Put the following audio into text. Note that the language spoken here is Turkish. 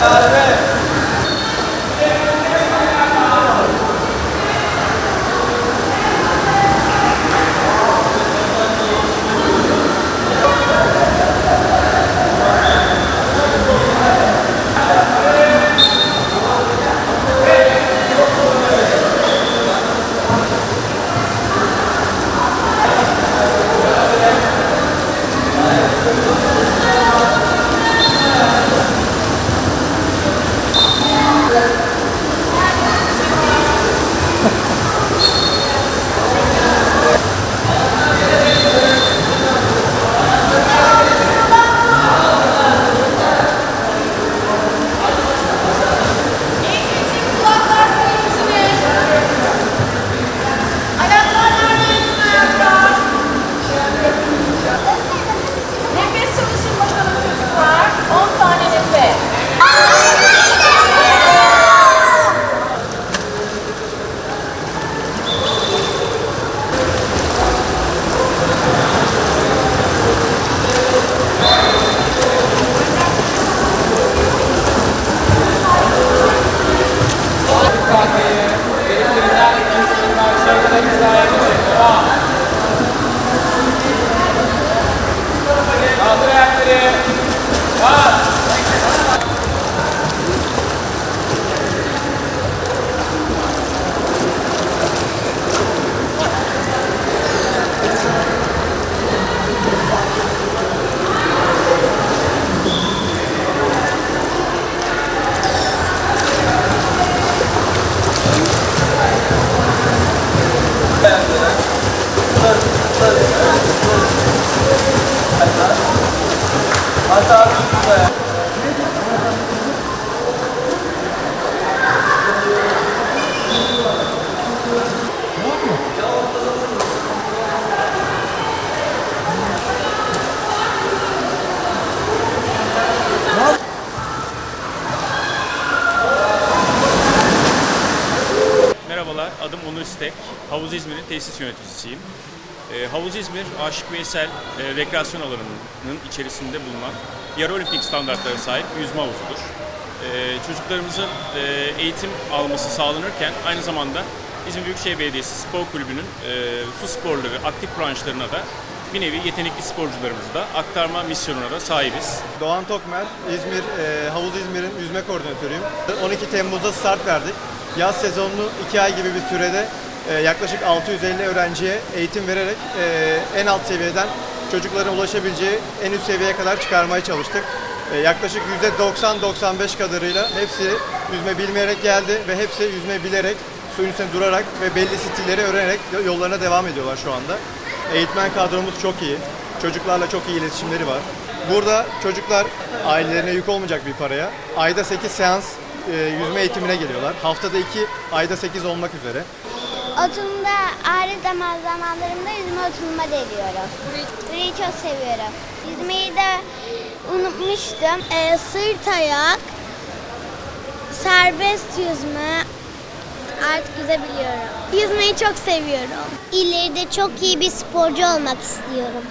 Amém. Merhabalar, adım Onur İstek. Havuz İzmir'in tesis yöneticisiyim. E, Havuz İzmir, Aşık Veysel e, rekreasyon alanının içerisinde bulunan yarı olimpik standartlara sahip yüzme havuzudur. E, çocuklarımızın e, eğitim alması sağlanırken aynı zamanda İzmir Büyükşehir Belediyesi Spor Kulübü'nün e, su sporları aktif branşlarına da bir nevi yetenekli sporcularımızı da aktarma misyonuna da sahibiz. Doğan Tokmer, İzmir, e, Havuz İzmir'in yüzme koordinatörüyüm. 12 Temmuz'da start verdik. Yaz sezonunu 2 ay gibi bir sürede yaklaşık 650 öğrenciye eğitim vererek e, en alt seviyeden çocukların ulaşabileceği en üst seviyeye kadar çıkarmaya çalıştık. E, yaklaşık %90-95 kadarıyla hepsi yüzme bilmeyerek geldi ve hepsi yüzme bilerek, suyun üstünde durarak ve belli stilleri öğrenerek yollarına devam ediyorlar şu anda. Eğitmen kadromuz çok iyi. Çocuklarla çok iyi iletişimleri var. Burada çocuklar ailelerine yük olmayacak bir paraya ayda 8 seans e, yüzme eğitimine geliyorlar. Haftada 2, ayda 8 olmak üzere. Oturumda ağrı zaman zamanlarımda yüzme oturuma deliyorum. Burayı çok seviyorum. Yüzmeyi de unutmuştum. Ee, sırt ayak, serbest yüzme artık yüzebiliyorum. Yüzmeyi çok seviyorum. İleride çok iyi bir sporcu olmak istiyorum.